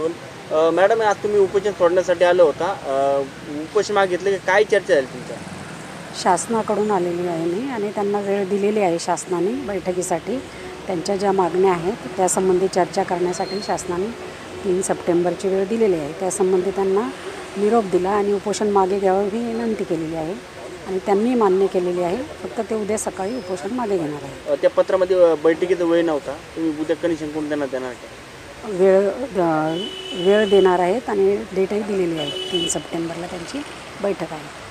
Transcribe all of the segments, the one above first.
अ, madam आज तुम्ही उपोषण सोडण्यासाठी आलो होता. उपोषण मागितलं की काय चर्चा झाली तुमच्या? शासनाकडून आलेली आहे मी आणि त्यांना वेळ दिलेली आहे शासनाने बैठकीसाठी. त्यांच्या ज्या मागण्या आहेत त्यासंबंधी चर्चा करण्यासाठी शासनाने तीन सप्टेंबरची वेळ दिलेली आहे. त्यासंबंधी त्यांना निरोप दिला आणि उपोषण मागे घ्यावं ही विनंती केलेली आहे. आणि त्यांनी मान्य केलेली आहे. फक्त ते उद्या सकाळी उपोषण मागे घेणार आहे त्या पत्रामध्ये बैठकीचा वेळ नव्हता. तुम्ही उद्या कनिशन कोण देण्यात देणार का वेळ वेळ देणार आहेत आणि डेटही दिलेली आहे तीन सप्टेंबरला त्यांची बैठक आहे.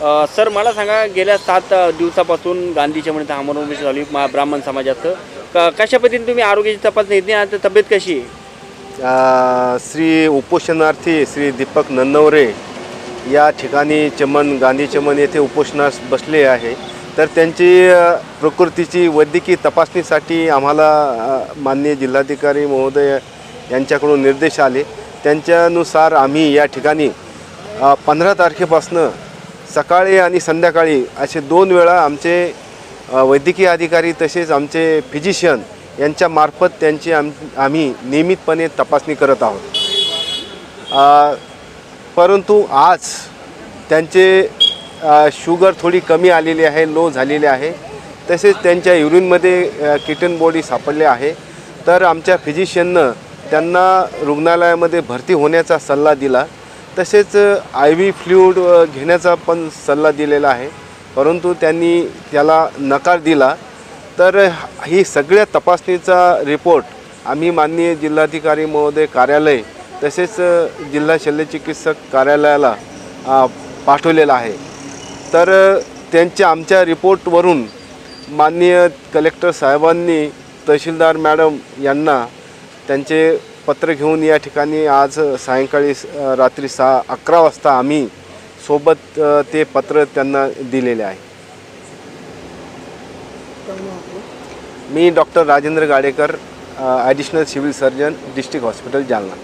अ, सर मला सांगा गेल्या सात अ, दिवसापासून गांधीच्या म्हणत आमरण उपोषण झाली मा- ब्राह्मण समाजाचं. क- कशा पद्धतीने तुम्ही आरोग्याची तपासणी घेतली आणि आता तब्येत कशी आहे? अ, श्री उपोषणार्थी श्री दीपक नन्नवरे या ठिकाणी चमन गांधी चमन येथे उपोषणास बसले आहे. तर त्यांची प्रकृतीची वैद्यकीय तपासणीसाठी आम्हाला माननीय जिल्हाधिकारी महोदय यांच्याकडून निर्देश आले. त्यांच्यानुसार आम्ही या ठिकाणी पंधरा तारखेपासनं सकाळी आणि संध्याकाळी असे दोन वेळा आमचे वैद्यकीय अधिकारी तसेच आमचे फिजिशियन यांच्यामार्फत त्यांची आम आम्ही नियमितपणे तपासणी करत आहोत. परंतु आज त्यांचे शुगर थोडी कमी आलेली आहे लो झालेली आहे. तसेच त्यांच्या युरिनमध्ये किटन बॉडी सापडले आहे. तर आमच्या फिजिशियननं त्यांना रुग्णालयामध्ये भरती होण्याचा सल्ला दिला. तसेच आय व्ही फ्ल्यूड घेण्याचा पण सल्ला दिलेला आहे. परंतु त्यांनी त्याला नकार दिला. तर ही सगळ्या तपासणीचा रिपोर्ट आम्ही माननीय जिल्हाधिकारी महोदय कार्यालय तसेच जिल्हा शल्यचिकित्सक कार्यालयाला पाठवलेला आहे. तर त्यांच्या आमच्या रिपोर्टवरून माननीय कलेक्टर साहेबांनी तहसीलदार मॅडम यांना त्यांचे पत्र घेऊन या ठिकाणी आज सायंकाळी रात्री सहा अकरा वाजता आम्ही सोबत ते पत्र त्यांना दिलेले आहे. मी doctor Rajendra Gadekar additional civil surgeon district hospital Jalna.